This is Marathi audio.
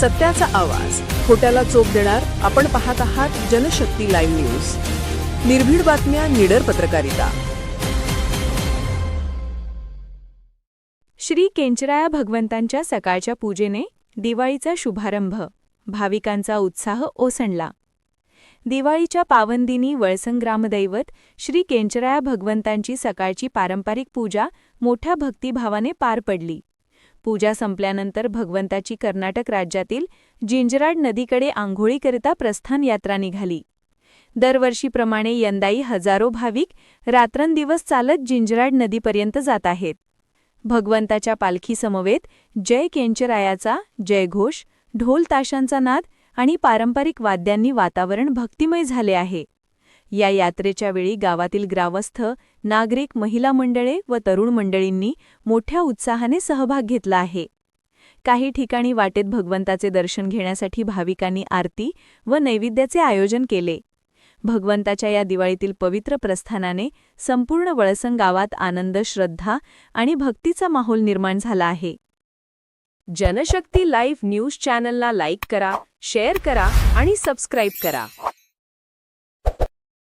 सत्याचा आवाज. खोट्याला चोप देणार आपण पाहत आहात जनशक्ती लाईव्ह न्यूज. निर्भीड बातम्या निडर पत्रकारिता. श्री केंचराया भगवंतांच्या सकाळच्या पूजेने दिवाळीचा शुभारंभ. भाविकांचा उत्साह ओसंडला. दिवाळीच्या पावनदिनी वळसंग ग्रामदैवत श्री केंचराया भगवंतांची सकाळची पारंपरिक पूजा मोठ्या भक्तिभावाने पार पडली. पूजा संपल्यानंतर भगवंताची कर्नाटक राज्यातील जिंजराड नदीकडे आंघोळीकरिता प्रस्थान यात्रा निघाली. दरवर्षीप्रमाणे यंदाही हजारो भाविक रात्रंदिवस चालत जिंजराड नदीपर्यंत जात आहेत. भगवंताच्या पालखीसमवेत जय केंचरायाचा जयघोष ढोल ताशांचा नाद आणि पारंपरिक वाद्यांनी वातावरण भक्तिमय झाले आहे. या यात्रेच्या वेळी गावातील ग्रामस्थ नागरिक महिला मंडळे व तरुण मंडळींनी मोठ्या उत्साहाने सहभाग घेतला आहे. काही ठिकाणी वाटेत भगवंताचे दर्शन घेण्यासाठी भाविकांनी आरती व नैवेद्याचे आयोजन केले. भगवंताच्या या दिवाळीतील पवित्र प्रस्थानाने संपूर्ण वळसंग गावात आनंद श्रद्धा आणि भक्तीचा माहोल निर्माण झाला आहे. जनशक्ती लाईव्ह न्यूज चॅनलला लाईक करा शेअर करा आणि सबस्क्राईब करा.